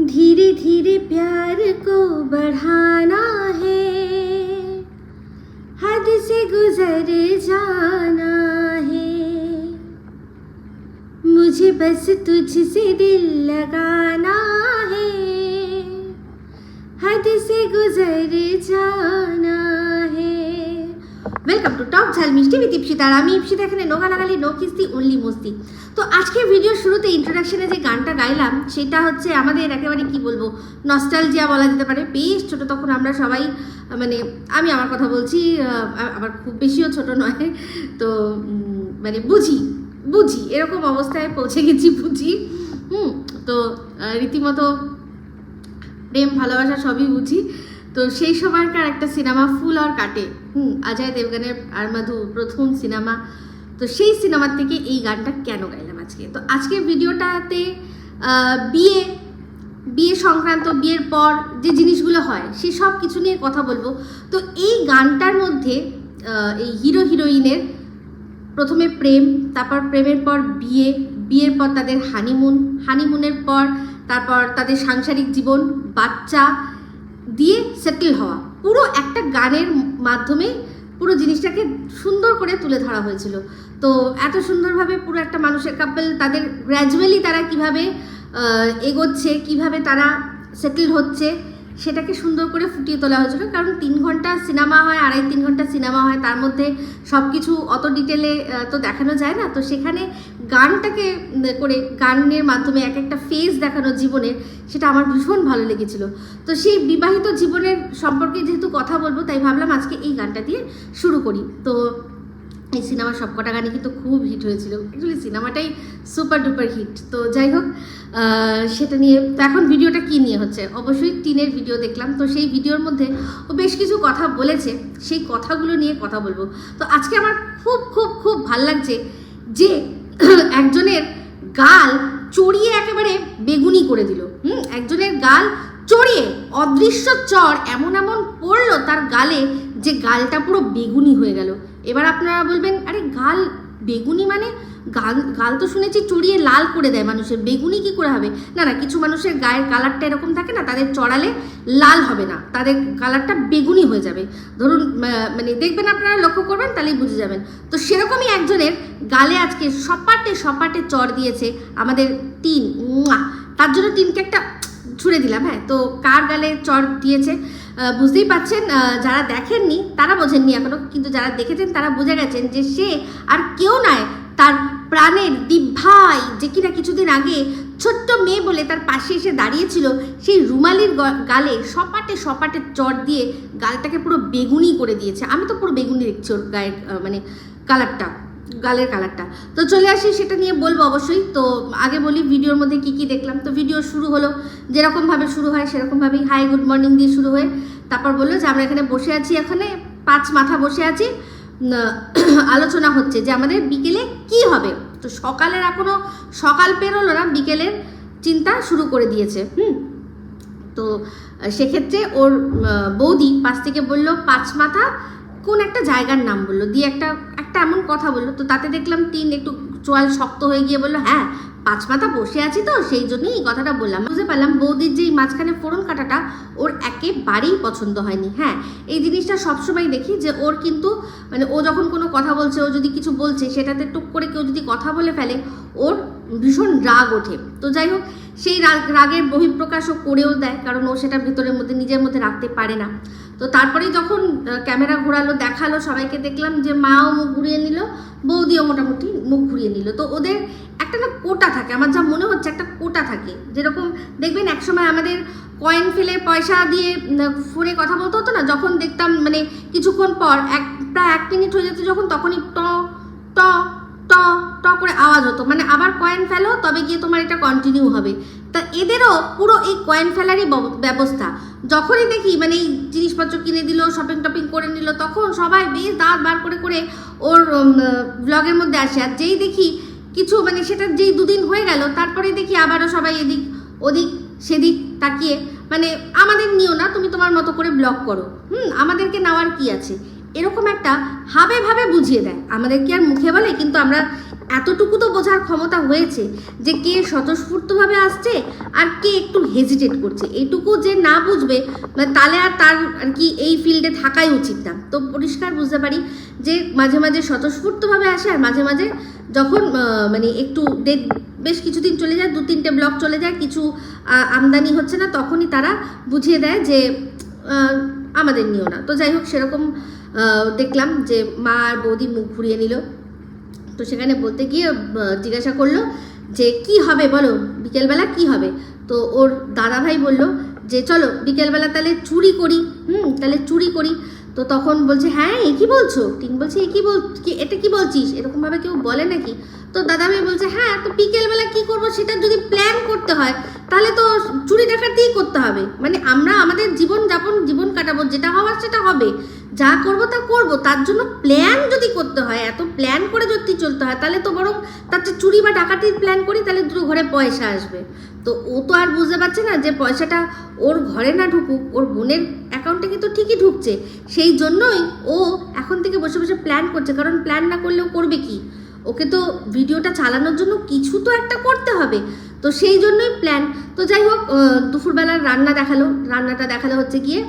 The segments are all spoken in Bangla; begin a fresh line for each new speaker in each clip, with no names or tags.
धीरे धीरे प्यार को बढ़ाना है। हद से गुजर जाना है। मुझे बस तुझसे दिल लगाना है। हद से गुजर जाना ওয়েলকাম টু টপ ঝাল মিষ্টি উইথ ইপসিতা আর আমি ইপসিতা এখানে নো গালাগালি নো কিস্তি অনলি মস্তি। তো আজকে ভিডিও শুরুতে ইন্ট্রোডাকশনে যে গানটা গাইলাম, সেটা হচ্ছে আমাদের একেবারে কি বলব নস্টালজিয়া বলা যেতে পারে। বেশ ছোট তখন আমরা সবাই মানে আমি আমার কথা বলছি আবার খুব বেশিও ছোট নয়। তো মানে বুঝি বুঝি, এরকম অবস্থায় পৌঁছে গেছি, বুঝি। হুম, তো রীতিমতো প্রেম, ভালোবাসা সবই বুঝি। তো সেই সময়কার একটা সিনেমা ফুল আর কাটে। হুম, অজয় দেবগানের আর মাধু, প্রথম সিনেমা। তো সেই সিনেমার থেকে এই গানটা কেন গাইলাম আজকে? তো আজকের ভিডিওটাতে বিয়ে বিয়ে সংক্রান্ত, বিয়ের পর যে জিনিসগুলো হয়, সে সব কিছু নিয়ে কথা বলব। তো এই গানটার মধ্যে এই হিরো, হিরোইনের প্রথমে প্রেম, তারপর প্রেমের পর বিয়ে, বিয়ের পর তাদের হানিমুন, হানিমুনের পর তারপর তাদের সাংসারিক জীবন, বাচ্চা দিয়ে সেটেল হওয়া। পুরো একটা গানের মাধ্যমে পুরো জিনিসটাকে সুন্দর করে তুলে ধরা হয়েছিল। তো এত সুন্দরভাবে পুরো একটা মানুষের কাপল তাদের গ্র্যাজুয়ালি তারা কীভাবে এগোচ্ছে, কীভাবে তারা সেটেল হচ্ছে সেটাকে সুন্দর করে ফুটিয়ে তোলা হয়েছিল। কারণ তিন ঘণ্টা সিনেমা হয়, আড়াই তিন ঘণ্টা সিনেমা হয়, তার মধ্যে সব কিছু অত ডিটেলে তো দেখানো যায় না। তো সেখানে গানটাকে করে গানের মাধ্যমে এক একটা ফেজ দেখানো জীবনের, সেটা আমার ভীষণ ভালো লেগেছিল। তো সেই বিবাহিত জীবনের সম্পর্কে যেহেতু কথা বলব, তাই ভাবলাম আজকে এই গানটা দিয়ে শুরু করি। তো এই সিনেমার সবকটা গানই কিন্তু খুব হিট হয়েছিল। অ্যাকচুয়ালি সিনেমাটাই সুপার ডুপার হিট তো যাই হোক সেটা নিয়ে তো এখন ভিডিওটা কী নিয়ে হচ্ছে? অবশ্যই টিনের ভিডিও দেখলাম। তো সেই ভিডিওর মধ্যে ও বেশ কিছু কথা বলেছে। সেই কথাগুলো নিয়ে কথা বলব। তো আজকে আমার খুব খুব খুব ভালো লাগছে যে একজনের গাল চড়িয়ে একেবারে বেগুনি করে দিল। হুম, একজনের গাল চড়িয়ে অদৃশ্য চর এমন এমন পড়ল তার গালে যে গালটা পুরো বেগুনি হয়ে গেল। এবার আপনারা বলবেন, আরে গাল, বেগুনি মানে? গাল গাল তো শুনেছি চড়িয়ে লাল করে দেয় মানুষের। বেগুনি কি করে হবে? না না, কিছু মানুষের গায়ের কালারটা এরকম থাকে না, তাদের চড়ালে লাল হবে না। তাদের কালারটা বেগুনি হয়ে যাবে। ধরুন মানে দেখবেন আপনারা লক্ষ্য করবেন, তাহলেই বুঝে যাবেন। তো সেরকমই একজনের গালে আজকে সপাটে সপাটে চড় দিয়েছে আমাদের মুয়া। তার জন্য টিনকে একটা ছুড়ে দিলাম হ্যাঁ? তো কার গালে চর দিয়েছে? বুঝতেই পাচ্ছেন যারা দেখেননি তারা বোঝেননি এখনও, কিন্তু যারা দেখেছেন তারা বুঝে গেছেন যে সে আর কেউ নয়, তার প্রাণের দিভাই যে কিনা কিছুদিন আগে ছোট্ট মেয়ে বলে তার পাশে এসে দাঁড়িয়েছিল, সেই রুমালির গালে সপাটে সপাটে চট দিয়ে গালটাকে পুরো বেগুনি করে দিয়েছে। আমি তো পুরো বেগুনি দেখছি ওর গায়ের মানে কালারটা গালের কালারটা। তো চলে আসি, সেটা নিয়ে বলব অবশ্যই। তো আগে বলি, ভিডিওর মধ্যে কি কি দেখলাম। তো ভিডিও শুরু হলো, যেরকমভাবে শুরু হয় সেরকমভাবেই হাই গুড মর্নিং দিয়ে শুরু হয়ে তারপর বলল যে আমরা এখানে বসে আছি, এখানে পাঁচ মাথা বসে আছি। আলোচনা হচ্ছে যে আমাদের বিকেলে কি হবে। তো সকালের এখনও সকাল পেরোলো না, বিকেলের চিন্তা শুরু করে দিয়েছে, হুম। তো সেক্ষেত্রে ওর বৌদি পাশ থেকে বলল, পাঁচ মাথা কোন একটা জায়গার নাম বলল, দিয়ে একটা একটা এমন কথা বলল, তো তাতে দেখলাম তিন একটু চোয়াল শক্ত হয়ে গিয়ে বলল হ্যাঁ পাঁচ মাথা বসে আছি তো, সেই জন্যই এই কথাটা বললাম। বুঝতে পারলাম বৌদির যে মাঝখানে ফোড়ন কাটাটা ওর একেবারেই পছন্দ হয়নি। হ্যাঁ এই জিনিসটা সবসময় দেখি যে ওর কিন্তু মানে ও যখন কোনো কথা বলছে, ও যদি কিছু বলছে, সেটাতে টুক করে কেউ যদি কথা বলে ফেলে, ওর ভীষণ রাগ ওঠে। তো যাই হোক, সেই রাগ, রাগের বহিঃপ্রকাশও করেও দেয়, কারণ ও সেটা ভেতরের মধ্যে, নিজের মধ্যে রাখতে পারে না। তো তারপরে যখন ক্যামেরা ঘোরালো, দেখাল, সবাইকে দেখলাম যে মাও মুখ ঘুরিয়ে নিল, বৌদিও মোটামুটি মুখ ঘুরিয়ে নিল। তো ওদের একটা না কোটা থাকে, আমার যা মনে হচ্ছে একটা কোটা থাকে। যেরকম দেখবেন একসময় আমাদের কয়েন ফেলে পয়সা দিয়ে ফোনে কথা বলতে হতো না, যখন দেখতাম মানে কিছুক্ষণ পর এক, প্রায় এক মিনিট হয়ে যেত যখন, তখনই ট ট ট ট করে আওয়াজ হতো। মানে আবার কয়েন ফেলো, তবে গিয়ে তোমার এটা কন্টিনিউ হবে। তা এদেরও পুরো এই কয়েন ফেলারই ব্যবস্থা। যখনই দেখি মানে এই জিনিসপত্র কিনে দিল শপিং টপিং করে নিল, তখন সবাই বেশ দাঁত বার করে করে ওর ব্লগের মধ্যে আসে। আর যেই দেখি কিছু মানে সেটা যেই দুদিন হয়ে গেল তারপরে দেখি আবারও সবাই এদিক, ওদিক, সেদিক তাকিয়ে মানে আমাদের নিও না, তুমি তোমার মতো করে ব্লগ করো। হুম, আমাদেরকে নেওয়ার কি আছে? এরকম একটা হাবে ভাবে বুঝিয়ে দেয়। আমাদের কি আর মুখে বলে? কিন্তু আমরা এতটুকু তো বোঝার ক্ষমতা হয়েছে যে কে স্বতঃস্ফূর্তভাবে আসছে আর কে একটু হেজিটেট করছে। এইটুকু যে না বুঝবে মানে তাহলে আর তার আর কি এই ফিল্ডে থাকাই উচিত না। তো পরিষ্কার বুঝতে পারি যে মাঝে মাঝে স্বতঃস্ফূর্তভাবে আসে আর মাঝে মাঝে যখন মানে একটু বেশ কিছুদিন চলে যায়, দু তিনটে ব্লক চলে যায়, কিছু আমদানি হচ্ছে না, তখনই তারা বুঝিয়ে দেয় যে আমাদের নিও না। তো যাই হোক, সেরকম দেখলাম যে মা আর বৌদি মুখ ঘুরিয়ে নিল। তো সেখানে বলতে গিয়ে জিজ্ঞাসা করল যে, কি হবে বলো? বিকেলবেলা কি হবে? তো ওর দাদা ভাই বলল যে, চলো, বিকেলবেলা তাহলে চুরি করি। হুম, তাহলে চুরি করি। তো তখন বলছে হ্যাঁ এ কী বলছো? টিং বলছে, এ কী বল এটা কি বলছিস? এরকমভাবে কেউ বলে নাকি। তো দাদাভাই বলছে হ্যাঁ তো বিকেলবেলা কি করব সেটা যদি প্ল্যান করতে হয়, তাহলে তো চুরি ডাকাতিই করতে হবে। মানে আমরা আমাদের জীবন যাপন জীবন কাটাবো, যেটা হওয়ার সেটা হবে। যা করব তা করব, তার জন্য প্ল্যান যদি করতে হয়, এত প্ল্যান করে যদি চলতে হয়, তাহলে তো বরং তার চেয়ে চুরি বা ডাকাতির প্ল্যান করি, তাহলে দুটো ঘরে পয়সা আসবে। তো ও তো আর বুঝতে পারছে না যে পয়সাটা ওর ঘরে না ঢুকুক, ওর বোনের অ্যাকাউন্টে কিন্তু ঠিকই ঢুকছে। সেই জন্যই ও এখন থেকে বসে বসে প্ল্যান করছে, কারণ প্ল্যান না করলেও করবে কি? ওকে তো ভিডিওটা চালানোর জন্য কিছু তো একটা করতে হবে। তো সেই জন্যই প্ল্যান তো যাই হোক দুপুরবেলার রান্না দেখাল। রান্নাটা দেখাল হচ্ছে গিয়ে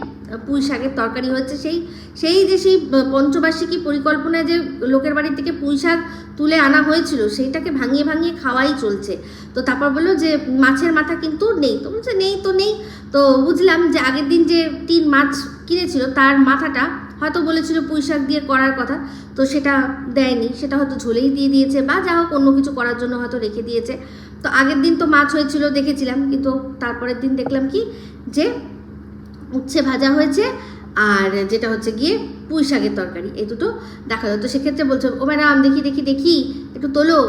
পুঁই শাকের তরকারি হচ্ছে সেই সেই যে সেই পঞ্চবার্ষিকী পরিকল্পনায় যে লোকের বাড়ি থেকে পুঁই শাক তুলে আনা হয়েছিল, সেইটাকে ভাঙিয়ে ভাঙিয়ে খাওয়াই চলছে। তো তারপর বলল যে, মাছের মাথা কিন্তু নেই। তো বলছে, নেই তো নেই। তো বুঝলাম যে আগের দিন যে তিন মাছ কিনেছিল, তার মাথাটা হয়তো বলেছিল পুঁই শাক দিয়ে করার কথা, তো সেটা দেয়নি, সেটা হয়তো ঝোলেই দিয়ে দিয়েছে বা যা হোক অন্য কিছু করার জন্য হয়তো রেখে দিয়েছে। তো আগের দিন তো মাছ হয়েছিল দেখেছিলাম, কিন্তু তারপরের দিন দেখলাম কি যে উচ্ছে ভাজা হয়েছে আর যেটা হচ্ছে গিয়ে পুঁই শাকের তরকারি, এই দুটো দেখা যায়। তো সেক্ষেত্রে বলছে, ও ম্যাডাম, দেখি দেখি দেখি, একটু তোলো।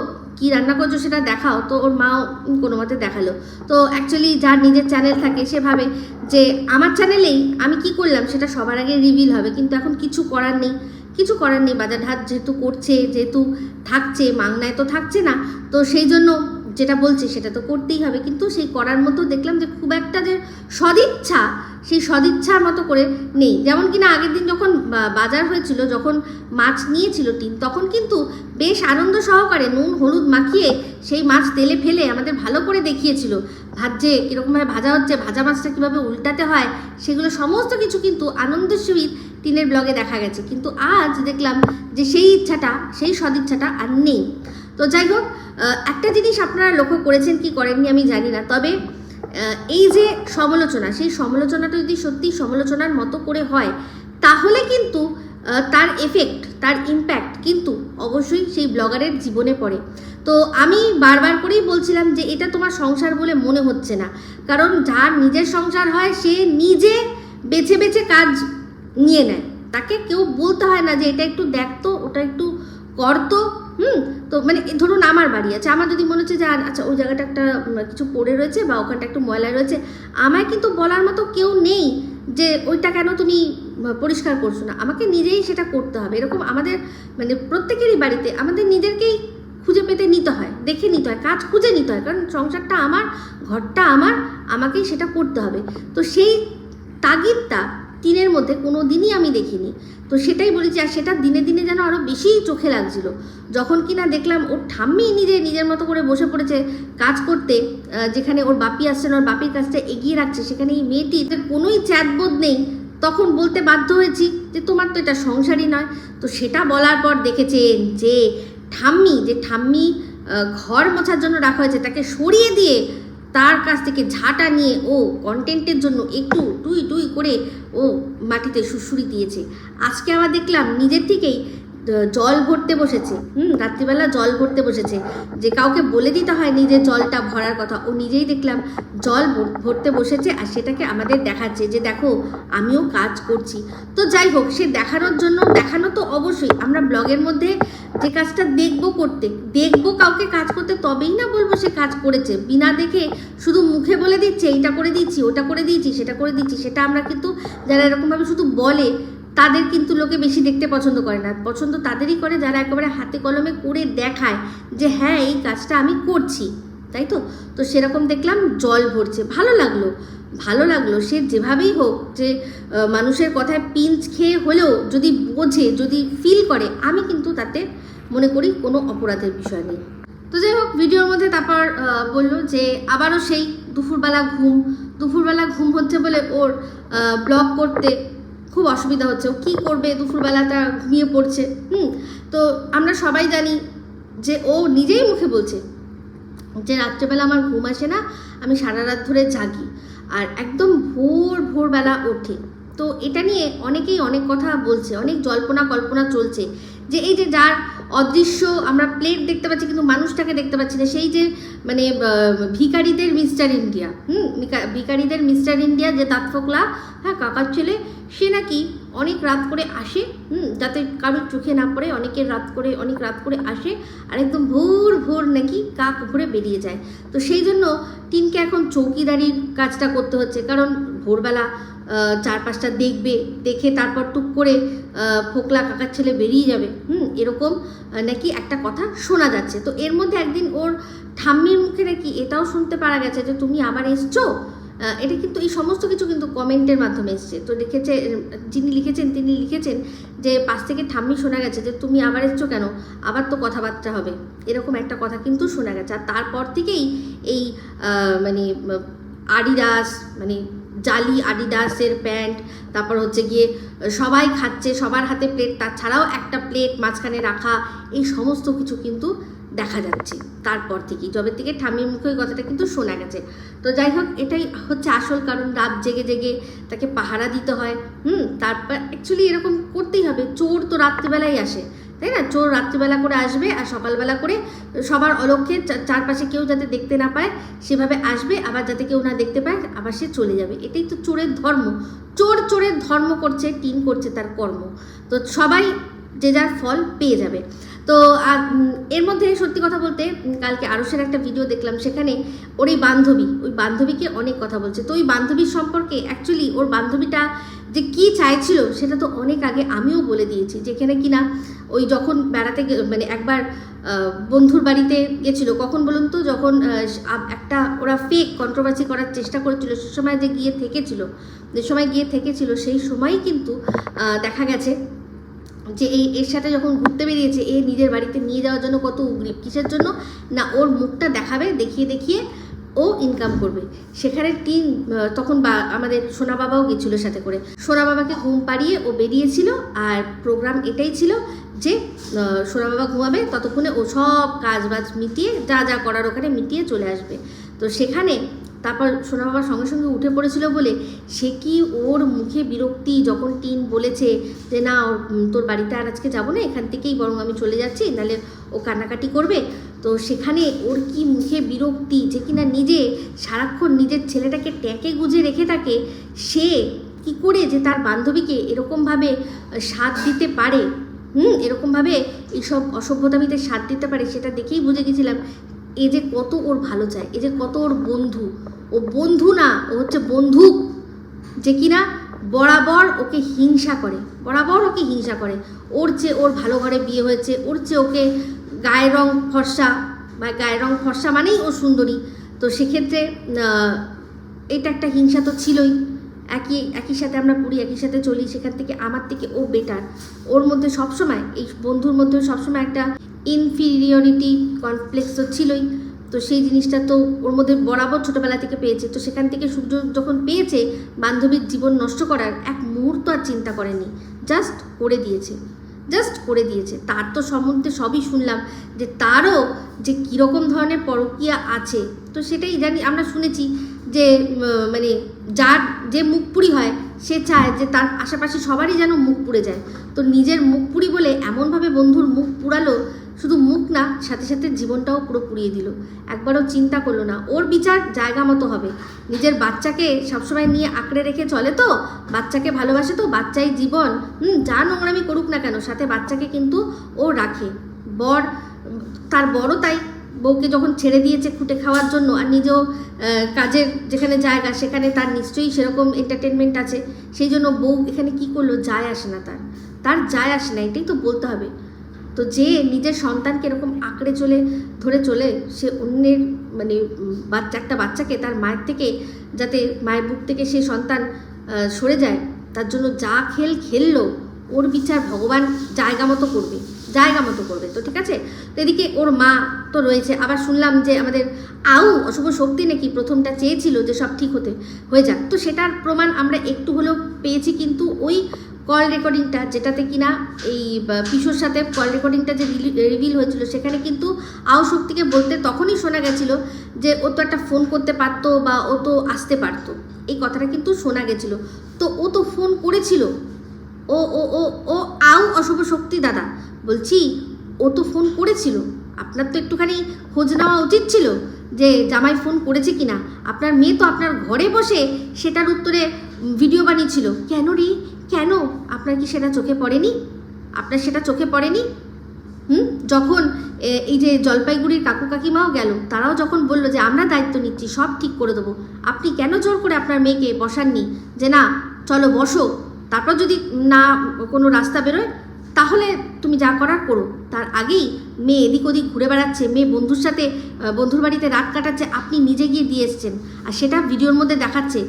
কি রান্না করছ সেটা দেখাও। তো ওর মাও কোনো মতে দেখাল। তো অ্যাকচুয়ালি যার নিজের চ্যানেল থাকে সেভাবে যে আমার চ্যানেলেই আমি কি করলাম সেটা সবার আগে রিভিল হবে। কিন্তু এখন কিছু করার নেই। কিছু করার নেই। বাজার হাট যেহেতু করছে, যেহেতু থাকছে, মাংনায় তো থাকছে না। তো সেই জন্য যেটা বলছে সেটা তো করতেই হবে। কিন্তু সেই করার মতো দেখলাম যে খুব একটা যে সদিচ্ছা, সেই সদিচ্ছার মতো করে নেই। যেমন কিনা আগের দিন যখন বাজার হয়েছিল, যখন মাছ নিয়েছিল টিন, তখন কিন্তু বেশ আনন্দ সহকারে নুন, হলুদ মাখিয়ে সেই মাছ তেলে ফেলে আমাদের ভালো করে দেখিয়েছিল। ভাজছে কীরকমভাবে ভাজা হচ্ছে, ভাজা মাছটা কীভাবে উল্টাতে হয়, সেগুলো সমস্ত কিছু কিন্তু আনন্দের সহিত টিনের ব্লগে দেখা গেছে। কিন্তু আজ দেখলাম যে সেই ইচ্ছাটা, সেই সদিচ্ছাটা আর নেই। তো যাই হোক একটা জিনিস আপনারা লক্ষ্য করেছেন কি করেননি আমি জানি না। তবে এই যে সমালোচনা, সেই সমালোচনাটা যদি সত্যি সমালোচনার মতো করে হয়, তাহলে কিন্তু তার এফেক্ট তার ইম্প্যাক্ট কিন্তু অবশ্যই সেই ব্লগারের জীবনে পড়ে। তো আমি বারবার করেই বলছিলাম যে এটা তোমার সংসার বলে মনে হচ্ছে না। কারণ যার নিজের সংসার হয়, সে নিজে বেছে বেছে কাজ নিয়ে নেয়। তাকে কেউ বলতে হয় না যে এটা একটু দেখতো, ওটা একটু করতো হুম, তো মানে ধরুন আমার বাড়ি আছে, আমার যদি মনে হচ্ছে যে আচ্ছা ওই জায়গাটা একটা কিছু পড়ে রয়েছে বা ওখানটা একটু ময়লা রয়েছে, আমায় কিন্তু বলার মতো কেউ নেই যে ওইটা কেন তুমি পরিষ্কার করছ না। আমাকে নিজেই সেটা করতে হবে। এরকম আমাদের মানে প্রত্যেকেরই বাড়িতে আমাদের নিজেদেরকেই খুঁজে পেতে নিতে হয়, দেখে নিতে হয়, কাজ খুঁজে নিতে হয়। কারণ সংসারটা আমার, ঘরটা আমার, আমাকেই সেটা করতে হবে। তো সেই তাগিদটা টিনের মধ্যে কোনো দিনই আমি দেখিনি। তো সেটাই বলেছি, আর সেটা দিনে দিনে যেন আরও বেশি চোখে লাগছিল। যখন কিনা দেখলাম ওর ঠাম্মি নিজে নিজের মতো করে বসে পড়েছে কাজ করতে যেখানে ওর বাপি আসছেন, ওর বাপির কাজটা এগিয়ে রাখছে, সেখানে এই মেয়েটির কোনোই চ্যাটবোধ নেই। তখন বলতে বাধ্য হয়েছি যে, তোমার তো এটা সংসারই নয়। তো সেটা বলার পর দেখেছেন যে, ঠাম্মি যে ঠাম্মি ঘর মোছার জন্য রাখা হয়েছে, তাকে সরিয়ে দিয়ে তার কাছ থেকে ঝাঁটা নিয়ে ও কন্টেন্টের জন্য একটু টুই টুই করে ও মাটিতে সুড়সুড়ি দিয়েছে। আজকে আবার দেখলাম নিজের থেকেই জল ভরতে বসেছে। হুম, রাত্রিবেলা জল ভরতে বসেছে। যে কাউকে বলে দিতে হয় নিজের জলটা ভরার কথা, ও নিজেই দেখলাম জল ভর- ভরতে বসেছে আর সেটাকে আমাদের দেখাচ্ছে যে দেখো, আমিও কাজ করছি। তো যাই হোক, সে দেখানোর জন্য, দেখানো তো অবশ্যই। আমরা ব্লগের মধ্যে যে কাজটা দেখব করতে, দেখব কাউকে কাজ করতে, তবেই না বলব সে কাজ করেছে। বিনা দেখে শুধু মুখে বলে দিচ্ছে, এইটা করে দিচ্ছি, ওটা করে দিচ্ছি, সেটা করে দিচ্ছি, সেটা আমরা কিন্তু যারা এরকমভাবে শুধু বলে তাদের কিন্তু লোকে বেশি দেখতে পছন্দ করে না। পছন্দ তাদেরই করে যারা একেবারে হাতে কলমে করে দেখায় যে হ্যাঁ এই কাজটা আমি করছি। তাই তো? তো সেরকম দেখলাম জল ভরছে। ভালো লাগল। ভালো লাগল। সে যেভাবেই হোক যে মানুষের কথায় পিঞ্চ খেয়ে হলেও যদি বোঝে, যদি ফিল করে, আমি কিন্তু তাতে মনে করি কোনো অপরাধের বিষয় নেই। তো যাই হোক, ভিডিওর মধ্যে তারপর বলল যে, আবারও সেই দুপুরবেলা ঘুম। দুপুরবেলা ঘুম হচ্ছে বলে ওর ব্লগ করতে খুব অসুবিধা হচ্ছে। ও কী করবে? দুপুরবেলাটা ঘুমিয়ে পড়ছে। হুম, তো আমরা সবাই জানি যে ও নিজেই মুখে বলছে যে রাত্রেবেলা আমার ঘুম আসে না, আমি সারা রাত ধরে জাগি আর একদম ভোর, ভোরবেলা ওঠে। তো এটা নিয়ে অনেকেই অনেক কথা বলছে, অনেক জল্পনা কল্পনা চলছে যে এই যে যার অদৃশ্য আমরা প্লেট দেখতে পাচ্ছি কিন্তু মানুষটাকে দেখতে পাচ্ছি না। সেই যে মানে আহ, ভিখারিদের মিস্টার ইন্ডিয়া হুম? ভিকা- ভিখারিদের মিস্টার ইন্ডিয়া যে দাঁত ফোকলা হ্যাঁ কাকার ছেলে সে নাকি অনেক রাত করে আসে হুম? যাতে কারোর চোখে না পড়ে অনেকের রাত করে অনেক রাত করে আসে আর একদম ভোর ভোর নাকি কাক ভরে বেরিয়ে যায়। তো সেই জন্য টিনকে এখন চৌকিদারির কাজটা করতে হচ্ছে কারণ ভোরবেলা চার পাঁচটা দেখবে, দেখে তারপর টুক করে ফোকলা কাকার ছেলে বেরিয়ে যাবে। হুম, এরকম নাকি একটা কথা শোনা যাচ্ছে। তো এর মধ্যে একদিন ওর ঠাম্মির মুখে নাকি এটাও শুনতে পারা গেছে যে, তুমি আবার এসছো? এটা কিন্তু এই সমস্ত কিছু কিন্তু কমেন্টের মাধ্যমে এসছে। তো লিখেছে যিনি লিখেছেন, তিনি লিখেছেন যে, পাশ থেকে ঠাম্মি শোনা গেছে যে, তুমি আবার এসছো কেন? আবার তো কথাবার্তা হবে। এরকম একটা কথা কিন্তু শোনা গেছে। আর তারপর থেকেই এই মানে আডিডাস মানে জালি, আডিডাসের প্যান্ট, তারপর হচ্ছে গিয়ে, সবাই খাচ্ছে, সবার হাতে প্লেট তাছাড়াও একটা প্লেট মাঝখানে রাখা, এই সমস্ত কিছু কিন্তু দেখা যাচ্ছে তারপর থেকেই যবে থেকে ঠামির মুখে ওই কথাটা কিন্তু শোনা গেছে। তো যাই হোক, এটাই হচ্ছে আসল কারণ, রাত জেগে জেগে তাকে পাহারা দিতে হয়। হুম, তারপর অ্যাকচুয়ালি এরকম করতেই হবে। চোর তো রাত্রিবেলাই আসে। তাই না? চোর রাত্রিবেলা করে আসবে আর সকালবেলা করে সবার অলক্ষ্যে চা- চারপাশে কেউ যাতে দেখতে না পায়, সেভাবে আসবে, আবার যাতে কেউ না দেখতে পায়, আবার সে চলে যাবে। এটাই তো চোরের ধর্ম। চোর চোরের ধর্ম করছে, টিন করছে তার কর্ম। তো সবাই যে যার ফল পেয়ে যাবে। তো এর মধ্যে সত্যি কথা বলতে কালকে আরসের একটা ভিডিও দেখলাম, সেখানে ওর এই বান্ধবী, ওই বান্ধবীকে অনেক কথা বলছে। তো ওই বান্ধবীর সম্পর্কে অ্যাকচুয়ালি ওর বান্ধবীটা যে কি চাইছিল সেটা তো অনেক আগে আমিও বলে দিয়েছি, যেখানে কিনা ওই যখন বেড়াতে মানে একবার বন্ধুর বাড়িতে গেছিল, কখন বলুন তো? যখন একটা ওরা ফেক কন্ট্রোভার্সি করার চেষ্টা করেছিল, সে সময় যে গিয়ে থেকেছিল, যে সময় গিয়ে থেকেছিল, সেই সময়ই কিন্তু দেখা গেছে যে এই, এর সাথে যখন ঘুরতে বেরিয়েছে, এ নিজের বাড়িতে নিয়ে যাওয়ার জন্য কত উগ্রীব, কিসের জন্য? না, ওর মুখটা দেখাবে, দেখিয়ে দেখিয়ে ও ইনকাম করবে। সেখানে টিন তখন বা, আমাদের সোনা বাবাও গেছিল সাথে করে। সোনা বাবাকে ঘুম পাড়িয়ে ও বেরিয়েছিল আর প্রোগ্রাম এটাই ছিল যে সোনা বাবা ঘুমাবে, ততক্ষণে ও সব কাজ বাজ মিটিয়ে, যা যা করার ওখানে মিটিয়ে চলে আসবে। তো সেখানে তারপর সোনা বাবা সঙ্গে সঙ্গে উঠে পড়েছিল বলে সে কি ওর মুখে বিরক্তি যখন টিন বলেছে যে, না তোর বাড়িতে আর আজকে যাব না, এখান থেকেই বরং আমি চলে যাচ্ছি, নাহলে ও কান্নাকাটি করবে। তো সেখানে ওর কি মুখে বিরক্তি যে কিনা নিজে সারাক্ষণ নিজের ছেলেটাকে ট্যাকে গুজে রেখে থাকে, সে কি করে যে তার বান্ধবীকে এরকমভাবে সাথ দিতে পারে? হুম, এরকমভাবে এইসব অসভ্যতামিতে সাথ দিতে পারে সেটা দেখেই বুঝে গেছিলাম। এ যে কত ওর ভালো চায়, এ যে কত ওর বন্ধু। ও বন্ধু না, ও হচ্ছে বন্দুক যে কিনা বরাবর ওকে হিংসা করে, বরাবর ওকে হিংসা করে। ওর চেয়ে ওর ভালো ঘরে বিয়ে হয়েছে, ওর চেয়ে ওকে গায়ের রং ফর্সা বা গায়ের রং ফর্সা মানেই ও সুন্দরী। তো সেক্ষেত্রে এটা একটা হিংসা তো ছিলই। একই একই সাথে আমরা পড়ি একই সাথে চলি, সেখান থেকে আমার থেকে ও বেটার ওর মধ্যে সবসময়, এই বন্ধুর মধ্যে সবসময় একটা ইনফিরিয়রিটি কমপ্লেক্স তো ছিলই। তো সেই জিনিসটা তো ওর মধ্যে বরাবর ছোটোবেলা থেকে পেয়েছে। তো সেখান থেকে সুযোগ যখন পেয়েছে, বান্ধবীর জীবন নষ্ট করার এক মুহূর্ত আর চিন্তা করেনি। জাস্ট করে দিয়েছে। জাস্ট করে দিয়েছে। তার তো সম্বন্ধে সবই শুনলাম যে তারও যে কীরকম ধরনের পরকীয়া আছে, তো সেটাই জানি, আমরা শুনেছি যে মানে যার যে মুখ পুরি হয়, সে চায় যে তার আশেপাশে সবারই যেন মুখ পুড়ে যায়। তো নিজের মুখ পুরি বলে এমনভাবে বন্ধুর মুখ পুরালো শুধু মুখ না, সাথে সাথে জীবনটাও পুরো পুড়িয়ে দিল। একবারও চিন্তা করল না। ওর বিচার জায়গা মতো হবে। নিজের বাচ্চাকে সবসময় নিয়ে আঁকড়ে রেখে চলে তো? বাচ্চাকে ভালোবাসে তো? বাচ্চাই জীবন। হুম, যা নোংরামি করুক না কেন, সাথে বাচ্চাকে কিন্তু ও রাখে। বর, তার বড় তাই। বউকে যখন ছেড়ে দিয়েছে খুঁটে খাওয়ার জন্য আর নিজেও কাজের যেখানে জায়গা, সেখানে তার নিশ্চয়ই সেরকম এন্টারটেনমেন্ট আছে। সেই জন্য বউ এখানে কি করল? যায় আসে না তার। তার যায় আসে না, এটাই তো বলতে হবে। তো যে নিজের সন্তানকে এরকম আঁকড়ে চলে, ধরে চলে, সে অন্যের মানে বাচ্চা, একটা বাচ্চাকে তার মায়ের থেকে যাতে মায়ের বুক থেকে সে সন্তান সরে যায়, তার জন্য যা খেল খেললো ওর বিচার ভগবান জায়গা মতো করবে, জায়গা মতো করবে তো, ঠিক আছে? তো এদিকে ওর মা তো রয়েছে। আবার শুনলাম যে আমাদের আউ অশুভ শক্তি নাকি প্রথমটা চেয়েছিল যে সব ঠিক হতে, হয়ে যাক। তো সেটার প্রমাণ আমরা একটু হলেও পেয়েছি কিন্তু ওই কল রেকর্ডিংটা যেটাতে কিনা এই পিসোর সাথে কল রেকর্ডিংটা যে রিভিল হয়েছিল, সেখানে কিন্তু আও শক্তিকে বলতে তখনই শোনা গেছিল যে ও তো একটা ফোন করতে পারতো বা ও তো আসতে পারতো। এই কথাটা কিন্তু শোনা গেছিল। তো ও তো ফোন করেছিল ও ও ও ও আও অশুভ শক্তি দাদা। বলছি, ও তো ফোন করেছিল। আপনার তো একটুখানি খোঁজ নেওয়া উচিত ছিল যে জামাই ফোন করেছে কিনা। আপনার মেয়ে তো আপনার ঘরে বসে সেটার উত্তরে ভিডিও বানিয়েছিল। কেন রে? কেন? আপনার কি সেটা চোখে পড়েনি? আপনার সেটা চোখে পড়েনি? হুম? যখন এই যে জলপাইগুড়ির কাকু কাকিমাও গেল, তারাও যখন বলল যে আমরা দায়িত্ব নিচ্ছি, সব ঠিক করে দেবো। আপনি কেন জোর করে আপনার মেয়েকে বসাননি? যে না, চলো বসো। তারপর যদি না কোনো রাস্তা বেরোয়, তাহলে তুমি যা করার করো। তার আগেই মেয়ে এদিক ওদিক ঘুরে বেড়াচ্ছে, মেয়ে বন্ধুর সাথে বন্ধুর বাড়িতে রাত কাটাচ্ছে, আপনি নিজে গিয়ে দিয়ে এসছেন। আর সেটা ভিডিওর মধ্যে দেখাচ্ছে।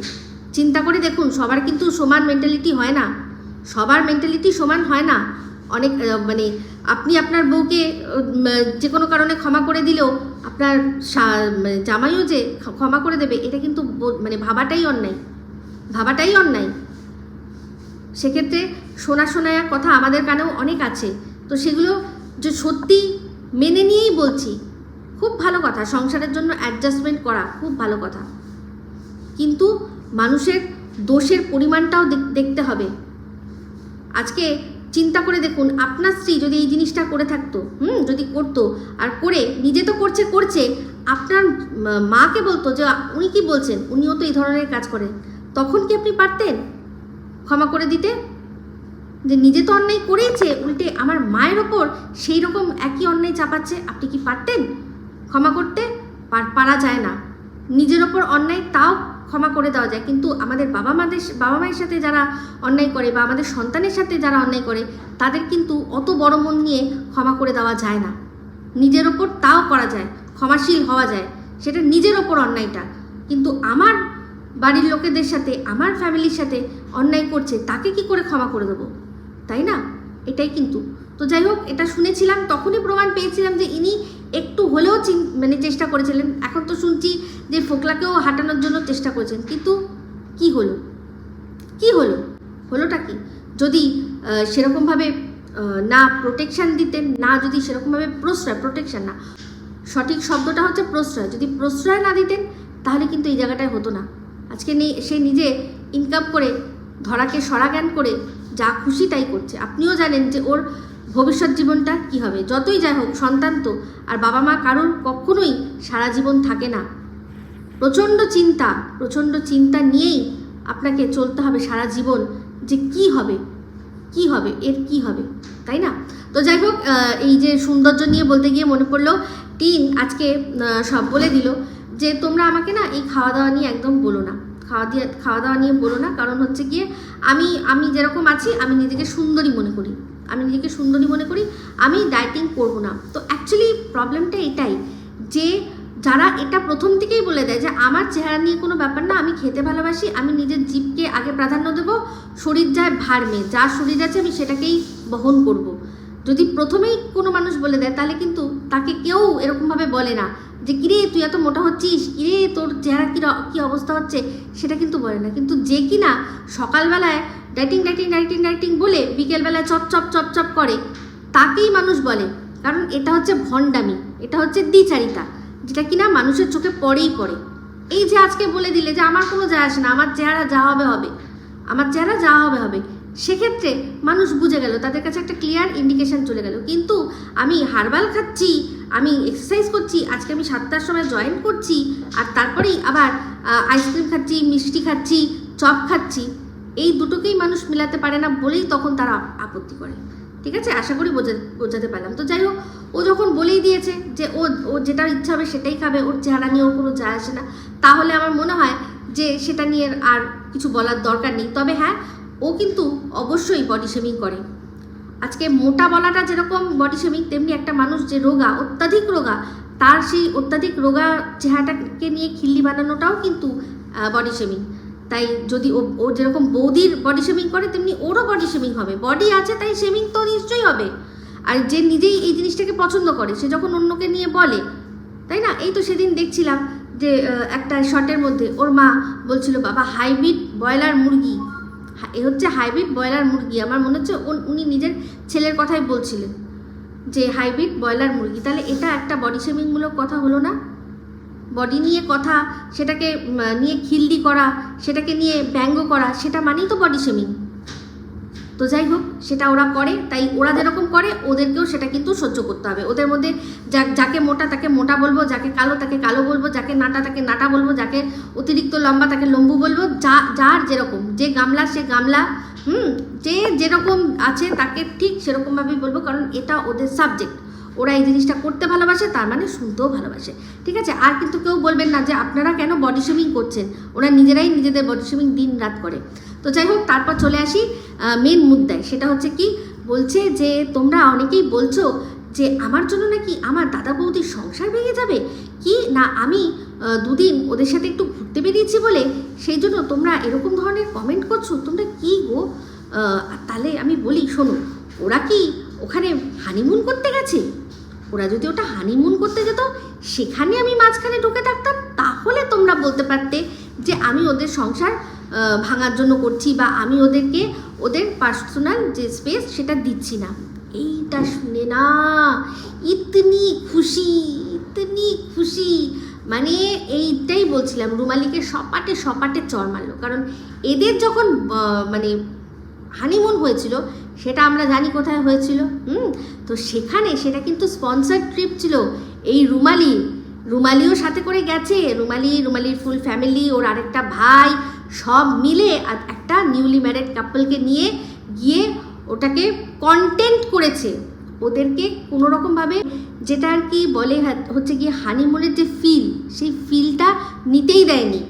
চিন্তা করে দেখুন, সবার কিন্তু সমান মেন্টালিটি হয় না। সবার মেন্টালিটি সমান হয় না। অনেক মানে আপনি আপনার বউকে যে কোনো কারণে ক্ষমা করে দিলেও, আপনার মানে জামাইও যে ক্ষমা করে দেবে, এটা কিন্তু মানে ভাবাটাই অন্যায়। ভাবাটাই অন্যায়। সেক্ষেত্রে শোনা শোনায়া কথা আমাদের কানেও অনেক আছে। তো সেগুলো যে সত্যি মেনে নিয়েই বলছি, খুব ভালো কথা। সংসারের জন্য অ্যাডজাস্টমেন্ট করা খুব ভালো কথা। কিন্তু মানুষের দোষের পরিমাণটাও দেখ- দেখতে হবে। আজকে চিন্তা করে দেখুন, আপনার স্ত্রী যদি এই জিনিসটা করে থাকতো, হুম, যদি করতো, আর করে, নিজে তো করছে করছে, আপনার মাকে বলতো যে, উনি কি বলছেন? উনিও তো এই ধরনের কাজ করেন। তখন কি আপনি পারতেন? ক্ষমা করে দিতে? যে নিজে তো অন্যায় করেছে উল্টে আমার মায়ের ওপর সেই রকম একই অন্যায় চাপাচ্ছে, আপনি কি পারতেন? ক্ষমা করতে পার- যায় না। নিজের ওপর অন্যায় তাও ক্ষমা করে দেওয়া যায়। কিন্তু আমাদের বাবা মাদের বাবা মায়ের সাথে যারা অন্যায় করে বা আমাদের সন্তানের সাথে যারা অন্যায় করে, তাদের কিন্তু অত বড় মন নিয়ে ক্ষমা করে দেওয়া যায় না। নিজের ওপর তাও করা যায়, ক্ষমাশীল হওয়া যায়। সেটা নিজের ওপর অন্যায়টা। কিন্তু আমার বাড়ির লোকেদের সাথে, আমার ফ্যামিলির সাথে অন্যায় করছে, তাকে কি করে ক্ষমা করে দেবো? তাই না? এটাই কিন্তু। তো যাই হোক, এটা শুনেছিলাম, তখনই প্রমাণ পেয়েছিলাম যে ইনি একটু হলেও মানে চেষ্টা করেছিলেন। এখন তো শুনছি যে ফোকলাকেও হাঁটানোর জন্য চেষ্টা করেছেন। কিন্তু কি হলো? কি হলো? হলোটা কি? যদি সেরকমভাবে না প্রোটেকশান দিতেন, না যদি সেরকমভাবে প্রশ্রয় প্রোটেকশন না। সঠিক শব্দটা হচ্ছে প্রশ্রয়। যদি প্রশ্রয় না দিতেন, তাহলে কিন্তু এই জায়গাটায় হতো না। আজকে সে নিজে ইনকাম করে, ধরাকে সরাজ্ঞান করে যা খুশি তাই করছে। আপনিও জানেন যে ওর ভবিষ্যৎ জীবনটা কি হবে। যতই যাই হোক, সন্তান তো, আর বাবা মা কারোর কখনোই সারা জীবন থাকে না। প্রচণ্ড চিন্তা প্রচণ্ড চিন্তা নিয়েই আপনাকে চলতে হবে সারা জীবন যে কি হবে কি হবে, এর কি হবে, তাই না? তো যাই হোক এই যে সৌন্দর্য নিয়ে বলতে গিয়ে মনে পড়ল, টিন আজকে সব বলে দিল। যে তোমরা আমাকে না এই খাওয়া দাওয়া নিয়ে একদম বলো না। খাওয়া দিয়ে, খাওয়া দাওয়া নিয়ে বলো না, কারণ হচ্ছে গিয়ে আমি আমি যেরকম আছি, আমি নিজেকে সুন্দরী মনে করি। আমি নিজেকে সুন্দরী মনে করি, আমি ডায়েটিং করব না। তো অ্যাকচুয়ালি প্রবলেমটা এটাই যে যারা এটা প্রথম থেকেই বলে দেয় যে আমার চেহারা নিয়ে কোনো ব্যাপার না, আমি খেতে ভালোবাসি, আমি নিজের জীবকে আগে প্রাধান্য দেব, শরীর যায় ভারমে, যা শরীর আছে আমি সেটাকেই বহন করব। যদি প্রথমেই কোনো মানুষ বলে দেয়, তাহলে কিন্তু তাকে কেউ এরকমভাবে বলে না। যে, কিরে, তুই এত মোটা হচ্ছিস? কিরে, তোর চেহারা কী কী অবস্থা হচ্ছে? সেটা কিন্তু বলে না। কিন্তু যে কিনা সকালবেলায় ডাইটিং ডাইটিং ডাইটিং ডাইটিং বলে বিকেলবেলায় চপ চপ চপ চপ করে, তাকেই মানুষ বলে। কারণ এটা হচ্ছে ভণ্ডামি, এটা হচ্ছে দ্বিচারিতা, যেটা কিনা মানুষের চোখে পড়েই পড়ে। এই যে আজকে বলে দিলে যে, আমার কোনো যায় আসে না, আমার চেহারা যা হবে হবে। আমার চেহারা যা হবে হবে। সেক্ষেত্রে মানুষ বুঝে গেল, তাদের কাছে একটা ক্লিয়ার ইন্ডিকেশন চলে গেল। কিন্তু আমি হার্বাল খাচ্ছি, আমি এক্সারসাইজ করছি, আজকে আমি সাতটার সময় জয়েন করছি, আর তারপরেই আবার আইসক্রিম খাচ্ছি, মিষ্টি খাচ্ছি, চপ খাচ্ছি, এই দুটোকেই মানুষ মিলাতে পারে না বলেই তখন তারা আপত্তি করে। ঠিক আছে? আশা করি বোঝা, বোঝাতে পারলাম। তো যাই হোক, ও যখন বলেই দিয়েছে যে ও ও যেটা ইচ্ছা হবে সেটাই খাবে, ওর চেহারা নিয়ে ওর কোনো যায় আসে না, তাহলে আমার মনে হয় যে সেটা নিয়ে আর কিছু বলার দরকার নেই। তবে হ্যাঁ ও কিন্তু অবশ্যই বডি শেমিং করে। আজকে মোটা বলাটা যেরকম বডি শেমিং তেমনি একটা মানুষ যে রোগা, অত্যাধিক রোগা, তার সেই অত্যাধিক রোগা চেহারাটাকে নিয়ে খিল্লি বানানোটাও কিন্তু বডি শেমিং তাই যদি ও ও যেরকম বৌদির বডি শেমিং করে, তেমনি ওরও বডি শেমিং হবে। বডি আছে, তাই শেমিং তো নিশ্চয়ই হবে। আর যে নিজেই এই জিনিসটাকে পছন্দ করে, সে যখন অন্যকে নিয়ে বলে, তাই না? এই তো সেদিন দেখছিলাম যে একটা শটের মধ্যে ওর মা বলছিল, বাবা হাইব্রিড ব্রয়লার মুরগি এ হচ্ছে হাইব্রিড ব্রয়লার মুরগি। আমার মনে হচ্ছে উন- নিজের ছেলের কথাই বলছিলেন যে হাইব্রিড ব্রয়লার মুরগি। তাহলে এটা একটা বডি শেমিংমূলক কথা হলো না? বডি নিয়ে কথা, সেটাকে নিয়ে খিল্দি করা, সেটাকে নিয়ে ব্যঙ্গ করা, সেটা মানেই তো বডি শেমিং তো যাই হোক, সেটা ওরা করে, তাই ওরা যেরকম করে, ওদেরকেও সেটা কিন্তু সহ্য করতে হবে। ওদের মধ্যে যাকে মোটা তাকে মোটা বলব, যাকে কালো তাকে কালো বলব, যাকে নাটা তাকে নাটা বলব, যাকে অতিরিক্ত লম্বা তাকে লম্বু বলব, যা, যার যেরকম, যে গামলা সে গামলা, হুম, যে যেরকম আছে তাকে ঠিক সেরকমভাবেই বলব, কারণ এটা ওদের সাবজেক্ট ওরা এই জিনিসটা করতে ভালোবাসে, তার মানে শুনতেও ভালোবাসে। ঠিক আছে? আর কিন্তু কেউ বলবেন না যে, আপনারা কেন বডি শেমিং করছেন? ওরা নিজেরাই নিজেদের বডি শেমিং দিন রাত করে। তো যাই হোক, তারপর চলে আসি মেন মুদ্দায়। সেটা হচ্ছে কি, বলছে যে, তোমরা অনেকেই বলছো যে, আমার জন্য নাকি আমার দাদা বৌদির সংসার ভেঙে যাবে? কি না আমি দুদিন ওদের সাথে একটু ঘুরতে বেরিয়েছি বলে? সেই জন্য তোমরা এরকম ধরনের কমেন্ট করছ? তোমরা কি গো? তাহলে আমি বলি, শোনো, ওরা কি ওখানে হানিমুন করতে গেছে? ওরা যদি ওটা হানিমুন করতে যেত, সেখানে আমি মাঝখানে ঢুকে থাকতাম, তাহলে তোমরা বলতে পারতে যে আমি ওদের সংসার ভাঙার জন্য করছি বা আমি ওদেরকে ওদের পার্সোনাল যে স্পেস সেটা দিচ্ছি না। এইটা শুনে না, ইতনি খুশি ইতনি খুশি। মানে এইটাই বলছিলাম, রুমালিকে সপাটে সপাটে চর মারলো। কারণ এদের যখন মানে হানিমুন হয়েছিল, সেটা আমরা জানি কোথায় হয়েছিল, হুম? তো সেখানে সেটা কিন্তু স্পন্সার ট্রিপ ছিল। এই রুমালি রুমালিও সাথে করে গেছে। রুমালি, রুমালির ফুল ফ্যামিলি ওর আরেকটা ভাই, সব মিলে একটা নিউলি ম্যারেড কাপলকে নিয়ে গিয়ে ওটাকে কন্টেন্ট করেছে। ওদেরকে কোনো রকমভাবে যেটা আর কি বলে হচ্ছে গিয়ে হানিমুনের যে ফিল সেই ফিলটা নিতেই দেয়নি।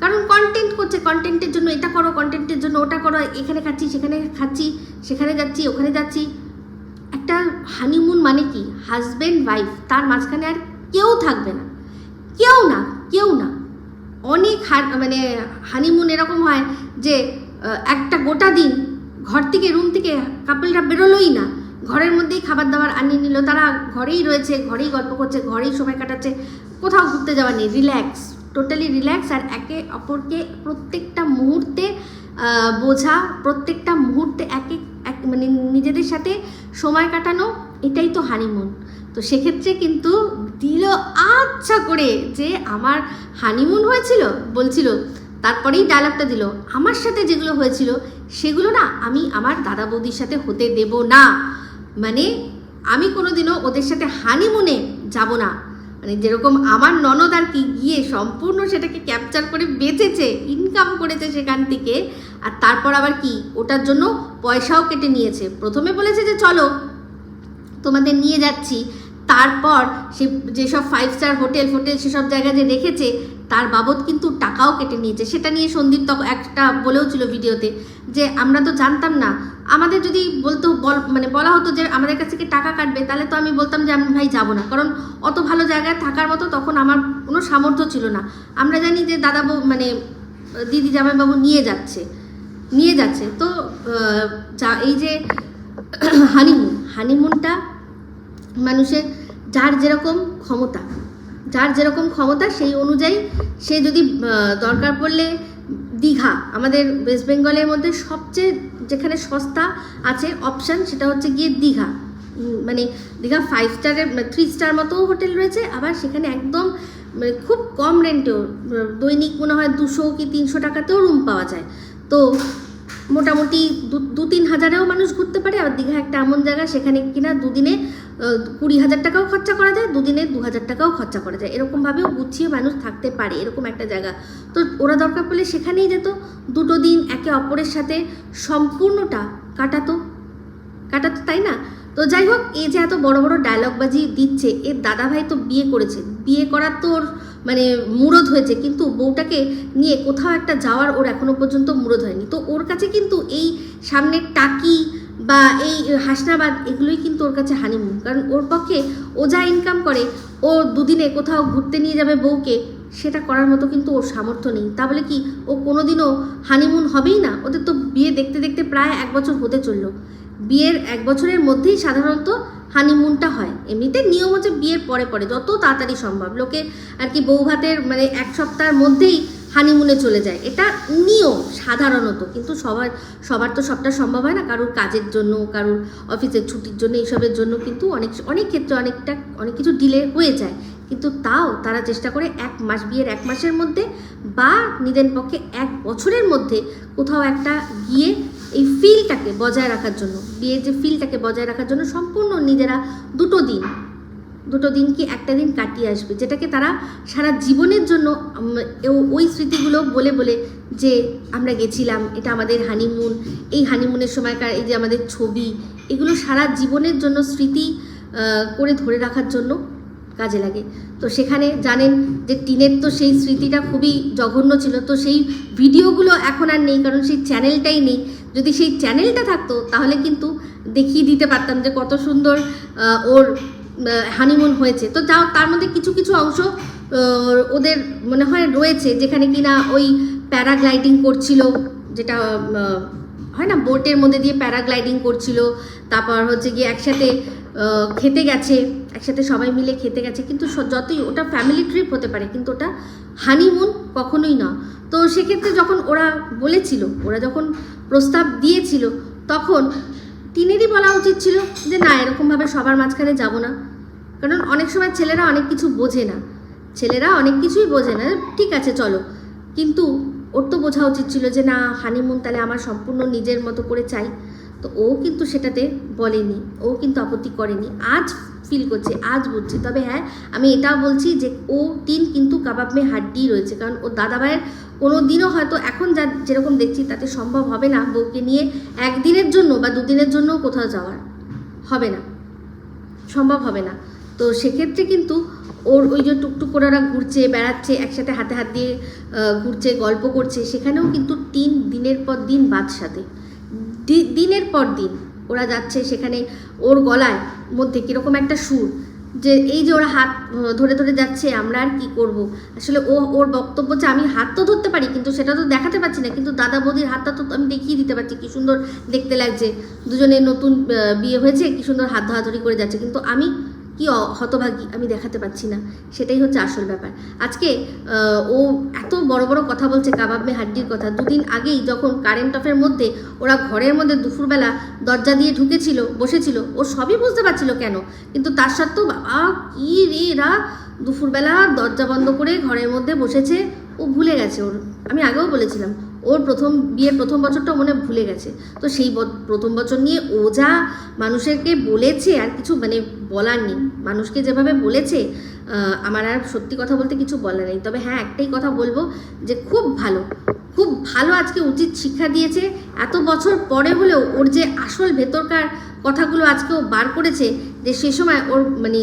কারণ কন্টেন্ট করছে কন্টেন্টের জন্য এটা করো কন্টেন্টের জন্য ওটা করো, এখানে খাচ্ছি, সেখানে খাচ্ছি, সেখানে যাচ্ছি, ওখানে যাচ্ছি। একটা হানিমুন মানে কি? হাজব্যান্ড ওয়াইফ তার মাঝখানে আর কেউ থাকবে না। কেউ না কেউ না। অনেক মানে হানিমুন এরকম হয় যে একটা গোটা দিন ঘর থেকে রুম থেকে কাপলরা বেরোলোই না। ঘরের মধ্যেই খাবার দাবার আনিয়ে নিল। তারা ঘরেই রয়েছে, ঘরেই গল্প করছে, ঘরেই সময় কাটাচ্ছে। কোথাও ঘুরতে যাওয়া নেই। রিল্যাক্স টোটালি রিল্যাক্স আর একে অপরকে প্রত্যেকটা মুহূর্তে বোঝা, প্রত্যেকটা মুহূর্তে এক এক মানে নিজেদের সাথে সময় কাটানো, এটাই তো হানিমুন তো সেক্ষেত্রে কিন্তু দিল আচ্ছা করে যে আমার হানিমুন হয়েছিল, বলছিল, তারপরেই ডায়লগটা দিল, আমার সাথে যেগুলো হয়েছিল, সেগুলো না আমি আমার দাদা বৌদির সাথে হতে দেব না। মানে আমি কোনোদিনও ওদের সাথে হানিমুনে যাব না। মানে যেরকম আমার ননদ আর কি গিয়ে সম্পূর্ণ সেটাকে ক্যাপচার করে বেঁচেছে ইনকাম করেছে সেখান থেকে, আর তারপর আবার কি, ওটার জন্য পয়সাও কেটে নিয়েছে। প্রথমে বলেছে যে, চলো, তোমাদের নিয়ে যাচ্ছি। তারপর সে যেসব ফাইভ স্টার হোটেল ফোটেল সেসব জায়গায় যে রেখেছে, তার বাবদ কিন্তু টাকাও কেটে নিয়েছে। সেটা নিয়ে সন্দীপ তখন একটা বলেও ছিল ভিডিওতে যে, আমরা তো জানতাম না। আমাদের যদি বলতো, বল মানে বলা হতো যে, আমাদের কাছ থেকে টাকা কাটবে, তাহলে তো আমি বলতাম যে, আমি ভাই যাব না। কারণ অত ভালো জায়গায় থাকার মতো তখন আমার কোনো সামর্থ্য ছিল না। আমরা জানি যে, দাদা মানে দিদি জামাইবাবু নিয়ে যাচ্ছে নিয়ে যাচ্ছে। তো যা, এই যে হানিমুন হানিমুনটা মানুষের যার যেরকম ক্ষমতা, যার যেরকম ক্ষমতা সেই অনুযায়ী সে যদি দরকার পড়লে দীঘা, আমাদের ওয়েস্ট বেঙ্গলের মধ্যে সবচেয়ে যেখানে সস্তা আছে অপশান সেটা হচ্ছে গিয়ে দীঘা। মানে দীঘা ফাইভ স্টারের থ্রি স্টার মতো হোটেল রয়েছে, আবার সেখানে একদম মানে খুব কম রেন্টেও দৈনিক মনে হয় দুশো কি তিনশো টাকাতেও রুম পাওয়া যায়। তো মোটামুটি দু- তিন হাজারেও মানুষ ঘুরতে পারে, আর দীঘা একটা এমন জায়গা সেখানে কিনা দুদিনে কুড়ি হাজার টাকাও খরচা করা যায়, দুদিনে দু হাজার টাকাও খরচা করা যায়। এরকমভাবেও গুছিয়ে মানুষ থাকতে পারে, এরকম একটা জায়গা। তো ওরা দরকার পড়লে সেখানেই যেত। দুটো দিন একে অপরের সাথে সম্পূর্ণটা কাটাতো। কাটাতো তাই না? তো যাই হোক, এই যে এত বড় বড় ডায়লগবাজি দিচ্ছে, এর দাদাভাই তো বিয়ে করেছে। বিয়ে করার তো ওর মানে মুরদ হয়েছে, কিন্তু বউটাকে নিয়ে কোথাও একটা যাওয়ার ওর এখনও পর্যন্ত মুরদ হয়নি। তো ওর কাছে কিন্তু এই সামনের টাকি বা এই হাসনাবাদ এগুলোই কিন্তু ওর কাছে হানিমুন কারণ ওর পক্ষে ও যা ইনকাম করে, ও দুদিনে কোথাও ঘুরতে নিয়ে যাবে বউকে, সেটা করার মতো কিন্তু ওর সামর্থ্য নেই। তা বলে কি, ও কোনোদিনও হানিমুন হবেই না? ওদের তো বিয়ে দেখতে দেখতে প্রায় এক বছর হতে চলল। বিয়ের এক বছরের মধ্যেই সাধারণত হানিমুনটা হয়। এমনিতে নিয়ম হচ্ছে বিয়ের পরে পরে, যত তাড়াতাড়ি সম্ভব। লোকে আর কি বউ ভাতের মানে এক সপ্তাহের মধ্যেই হানিমুনে চলে যায়। এটা নিয়ম সাধারণত, কিন্তু সবার সবার তো সবটা সম্ভব হয় না। কারোর কাজের জন্য, কারোর অফিসের ছুটির জন্য, এইসবের জন্য কিন্তু অনেক অনেক ক্ষেত্রে অনেকটা, অনেক কিছু ডিলে হয়ে যায়। কিন্তু তাও তারা চেষ্টা করে এক মাস, বিয়ের এক মাসের মধ্যে বা নিদেন পক্ষে এক বছরের মধ্যে কোথাও একটা গিয়ে এই ফিলটাকে বজায় রাখার জন্য, বিয়ের যে ফিলটাকে বজায় রাখার জন্য সম্পূর্ণ নিজেরা দুটো দিন দুটো দিন কি একটা দিন কাটিয়ে আসবে, যেটাকে তারা সারা জীবনের জন্য ওই স্মৃতিগুলো বলে বলে যে আমরা গেছিলাম, এটা আমাদের হানিমুন এই হানিমুনের সময়কার এই যে আমাদের ছবি, এগুলো সারা জীবনের জন্য স্মৃতি করে ধরে রাখার জন্য কাজে লাগে। তো সেখানে জানেন যে টিনের তো সেই স্মৃতিটা খুবই জঘন্য ছিল, তো সেই ভিডিওগুলো এখন আর নেই, কারণ সেই চ্যানেলটাই নেই। যদি সেই চ্যানেলটা থাকতো, তাহলে কিন্তু দেখিয়ে দিতে পারতাম যে কত সুন্দর ওর হানিমুন হয়েছে। তো যাও, তার মধ্যে কিছু কিছু অংশ ওদের মনে হয় রয়েছে, যেখানে কিনা ওই প্যারাগ্লাইডিং করছিল, যেটা হয় না, বোটের মধ্যে দিয়ে প্যারাগ্লাইডিং করছিল, তারপর হচ্ছে গিয়ে একসাথে খেতে গেছে, একসাথে সবাই মিলে খেতে গেছে, কিন্তু যতই ওটা ফ্যামিলি ট্রিপ হতে পারে, কিন্তু ওটা হানিমুন কখনোই না তো সেক্ষেত্রে যখন ওরা বলেছিল, ওরা যখন প্রস্তাব দিয়েছিল, তখন তিনেরই বলা উচিত ছিল যে, না, এরকমভাবে সবার মাঝখানে যাব না। কারণ অনেক সময় ছেলেরা অনেক কিছু বোঝে না। ছেলেরা অনেক কিছুই বোঝে না, ঠিক আছে, চলো। কিন্তু ওর তো বোঝা উচিত ছিল যে, না হানিমুন তাহলে আমার সম্পূর্ণ নিজের মতো করে চাই। তো ও কিন্তু সেটাতে বলেনি, ও কিন্তু আপত্তি করেনি। আজ ফিল করছে, আজ বুঝছে। তবে হ্যাঁ আমি এটাও বলছি যে ও টিন কিন্তু কাবাব মে হাড্ডি রয়েছে। কারণ ও দাদাভাইয়ের কোনো দিনও হয়তো এখন যা যেরকম দেখছি তাতে সম্ভব হবে না বউকে নিয়ে একদিনের জন্য বা দুদিনের জন্য কোথাও যাওয়ার। হবে না। সম্ভব হবে না। তো সেক্ষেত্রে কিন্তু ওর ওই যে টুকটুক করে ওরা ঘুরছে, বেড়াচ্ছে, একসাথে হাতে হাত দিয়ে ঘুরছে, গল্প করছে, সেখানেও কিন্তু তিন দিনের পর দিন বাদ সাথে। দিনের পর দিন ওরা যাচ্ছে সেখানে ওর গলায় মধ্যে কীরকম একটা সুর যে এই যে ওরা হাত ধরে ধরে যাচ্ছে আমরা আর কী করব? আসলে ও, ওর বক্তব্য যে আমি হাত তো ধরতে পারি কিন্তু সেটা তো দেখাতে পারছি না কিন্তু দাদা বৌদির হাতটা তো আমি দেখিয়ে দিতে পারছি কী সুন্দর দেখতে লাগছে। দুজনে নতুন বিয়ে হয়েছে কী সুন্দর হাত ধরাধরি করে যাচ্ছে কিন্তু আমি কি হতভাগী, আমি দেখাতে পারছি না। সেটাই হচ্ছে আসল ব্যাপার। আজকে ও এত বড় বড় কথা বলছে কাবাব মে হাড্ডির কথা। দুদিন আগেই যখন কারেন্ট অফের মধ্যে ওরা ঘরের মধ্যে দুপুরবেলা দরজা দিয়ে ঢুকেছিল, বসেছিল, ও সবই বুঝতে পারছিল কেন? কিন্তু তার সত্ত্বেও বাবা, কি রে এরা? দুপুরবেলা দরজা বন্ধ করে ঘরের মধ্যে বসেছে, ও ভুলে গেছে ওর। আমি আগেও বলেছিলাম ওর প্রথম বিয়ের প্রথম বছরটা মনে ভুলে গেছে। তো সেই প্রথম বছর নিয়ে ও যা মানুষেরকে বলেছে আর কিছু মানে বলার নেই। মানুষকে যেভাবে বলেছে আমার আর সত্যি কথা বলতে কিছু বলার নেই। তবে হ্যাঁ একটাই কথা বলব যে খুব ভালো খুব ভালো আজকে উচিত শিক্ষা দিয়েছে। এত বছর পরে হলেও ওর যে আসল ভেতরকার কথাগুলো আজকে ও বার করেছে যে সে সময় ওর মানে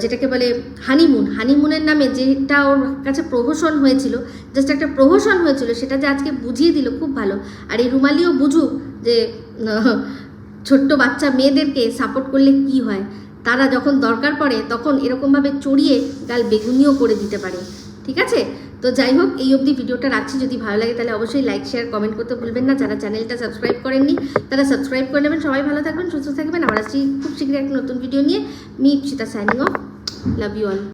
যেটাকে বলে হানিমুন হানিমুনের নামে যেটা ওর কাছে প্রহসন হয়েছিল জাস্ট একটা প্রহসন হয়েছিল, সেটা যে আজকে বুঝিয়ে দিল খুব ভালো। আর এই রুমালিও বুঝুক যে ছোট্ট বাচ্চা মেয়েদেরকে সাপোর্ট করলে কি হয়। তারা যখন দরকার পড়ে, তখন এরকমভাবে চড়িয়ে গাল বেগুনিও করে দিতে পারে। ঠিক আছে? তো যাই হোক, এই অবধি ভিডিওটা রাখছি। যদি ভালো লাগে তাহলে অবশ্যই লাইক শেয়ার কমেন্ট করতে ভুলবেন না। যারা চ্যানেলটা সাবস্ক্রাইব করেননি, তারা সাবস্ক্রাইব করে নেবেন। সবাই ভালো থাকবেন, সুস্থ থাকবেন। আমার আসছি খুব শীঘ্রই একটা নতুন ভিডিও নিয়ে। Me Ipsita signing off love you all